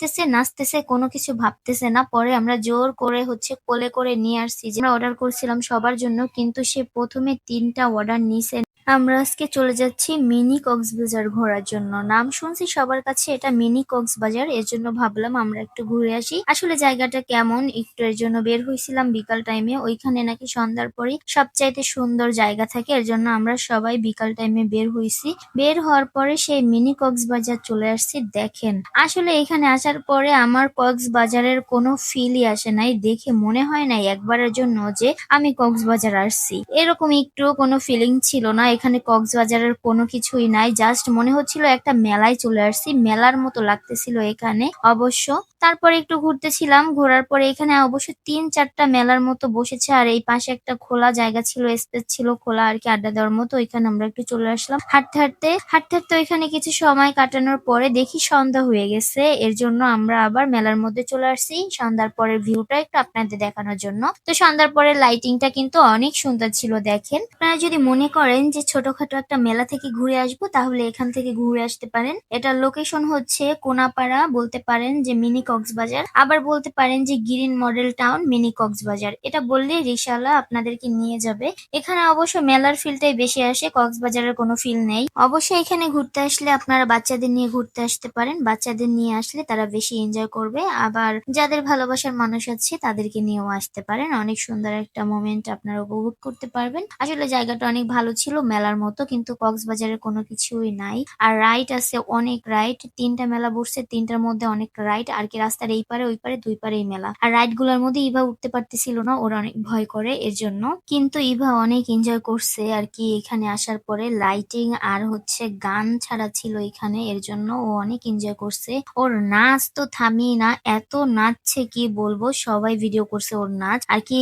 নাচতেছে নাচতেছে, কোনো কিছু ভাবতেছে না। পরে আমরা জোর করে হচ্ছে কোলে করে নিয়ে আসছি। যে আমরা অর্ডার করছিলাম সবার জন্য, কিন্তু সে প্রথমে তিনটা অর্ডার নিছে আমরা আজকে চলে যাচ্ছি মিনি কক্সবাজার ঘোরার জন্য। নাম শুনছি সবার কাছে, এটা মিনি কক্সবাজার এর জন্য ভাবলাম আমরা একটু ঘুরে আসি। আসলে জায়গাটা কেমন? একটু এর জন্য বের হয়েছিলাম বিকাল টাইমে ওইখানে নাকি সন্ধ্যার পরে সবচাইতে সুন্দর জায়গা থাকে। এর জন্য আমরা সবাই বিকাল টাইমে বের হয়েছি বের হওয়ার পরে সেই মিনি কক্সবাজার চলে আসছি, দেখেন। আসলে এখানে আসার পরে আমার কক্সবাজারের কোনো ফিলই আসে নাই। দেখে মনে হয় নাই একবারের জন্য যে আমি কক্সবাজার আসছি। এরকম একটু কোনো ফিলিং ছিল না। এখানে কক্সবাজারের কোনো কিছুই নাই। জাস্ট মনে হচ্ছিল একটা মেলায় চলে আসছি। মেলার মতো লাগতেছিল এখানে অবশ্য। তারপরে একটু ঘুরতেছিলাম। ঘোরার পরে এখানে অবশ্য তিন চারটা মেলার মতো বসেছে। আর এই পাশে একটা খোলা জায়গা ছিল, স্পেস ছিল খোলা আর কি, আড্ডা দেওয়ার মতো। এখানে আমরা একটু চলে আসলাম। হাঁটতে হাঁটতে হাঁটতে হাঁটতে ওইখানে কিছু সময় কাটানোর পরে দেখি সন্ধ্যা হয়ে গেছে। এর জন্য আমরা আবার মেলার মধ্যে চলে আসছি। সন্ধ্যার পরের ভিউটা একটু আপনাদের দেখানোর জন্য। তো সন্ধ্যার পরের লাইটিংটা কিন্তু অনেক সুন্দর ছিল, দেখেন। আপনারা যদি মনে করেন যে ছোটখাটো একটা মেলা থেকে ঘুরে আসব, তাহলে এখান থেকে ঘুরে আসতে পারেন। এটার লোকেশন হচ্ছে কোনাপাড়া, বলতে পারেন যে মিনি কক্সবাজার। আবার বলতে পারেন যে green model town, mini Cox's Bazar. এটা বললে রিসালা আপনাদেরকে নিয়ে যাবে। এখানে অবশ্য মেলার ফিলটাই বেশি আসে, কক্সবাজারের কোনো ফিল নেই। অবশ্যই এখানে ঘুরতে আসলে আপনারা বাচ্চাদের নিয়ে ঘুরতে আসতে পারেন। বাচ্চাদের নিয়ে আসলে তারা বেশি এনজয় করবে। আবার যাদের ভালোবাসার মানুষ আছে, তাদেরকে নিয়েও আসতে পারেন। অনেক সুন্দর একটা মোমেন্ট আপনারা উপভোগ করতে পারবেন। আসলে জায়গাটা অনেক ভালো ছিল মেলার মতো, কিন্তু কক্সবাজারের কোনো কিছুই নাই। আর রাইড আছে অনেক রাইড তিনটা মেলা বসছে, তিনটার মধ্যে অনেক রাইড আর কি রাস্তার এই পারে, ওই পারে, দুই পারেই মেলা। আর রাইডগুলোর মধ্যে ইভা উঠতে পারতেছিল না, ওরা অনেক ভয় করে এর জন্য। কিন্তু ইভা অনেক এনজয় করছে আর কি এখানে আসার পরে। লাইটিং আর হচ্ছে গান ছাড়া ছিল এখানে, এর জন্য ও অনেক এনজয় করছে। ওর নাচ তো থামিয়ে না, এত নাচছে, কি বলব? সবাই ভিডিও করছে ওর নাচ। আর কি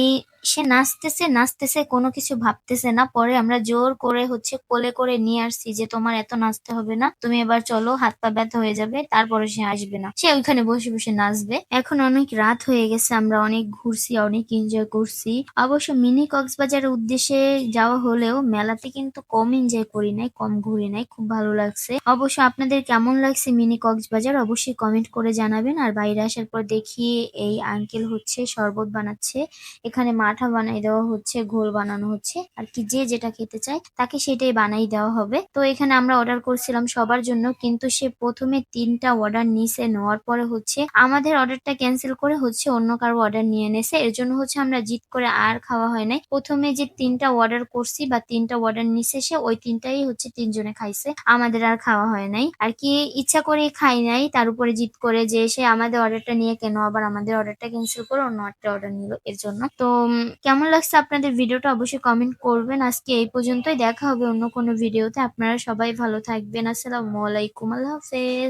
সে নাচতেছে নাচতেছে, কোনো কিছু ভাবতেছে না। পরে আমরা জোর করে হচ্ছে কোলে করে নিয়ে আসছি যে তোমার এত নাচতে হবে না, তুমি এবার চলো, হাত পা ব্যথা হয়ে যাবে, তারপরে সে আসবে না। সে ওইখানে বসে বসে নাচবে। এখন অনেক রাত হয়ে গেছে, আমরা অনেক ঘুরছি, অনেক এনজয় করছি। অবশ্য মিনি কক্সবাজারের উদ্দেশ্যে যাওয়া হলেও মেলাতে কিন্তু কম এনজয় করি নাই, কম ঘুরি নাই, খুব ভালো লাগছে। অবশ্য আপনাদের কেমন লাগছে মিনি কক্সবাজার, অবশ্যই কমেন্ট করে জানাবেন। আর বাইরে আসার পর দেখি এই আঙ্কেল হচ্ছে শরবত বানাচ্ছে, এখানে মাঠা বানাই দেওয়া হচ্ছে, ঘোল বানানো হচ্ছে। আর কি যে যেটা খেতে চায়, তাকে সেটাই বানাই দেওয়া হবে। তো এখানে আমরা অর্ডার করছিলাম সবার জন্য, কিন্তু সে প্রথমে তিনটা অর্ডার নিছে, নেওয়ার পরে হচ্ছে আমাদের অর্ডারটা ক্যান্সেল করে হচ্ছে অন্য কারও অর্ডার নিয়ে নেছে এর জন্য হচ্ছে আমরা জিত করে আর খাওয়া হয় নাই। প্রথমে যে তিনটা অর্ডার করছি বা তিনটা অর্ডার নিছে সে, ওই তিনটাই হচ্ছে তিনজনে খাইছে। আমাদের আর খাওয়া হয় নাই। আর কি ইচ্ছা করে খাই নাই, তার উপরে জিত করে যে সে আমাদের অর্ডারটা নিয়ে কেন আবার আমাদের অর্ডারটা ক্যান্সেল করে অন্য একটা অর্ডার নিল এর জন্য। তো কেমন লাগছে আপনাদের ভিডিওটা অবশ্যই কমেন্ট করবেন। আজকে এই পর্যন্তই। দেখা হবে অন্য কোনো ভিডিওতে আপনারা সবাই ভালো থাকবেন। আসসালামু আলাইকুম। আল্লাহ হাফেজ।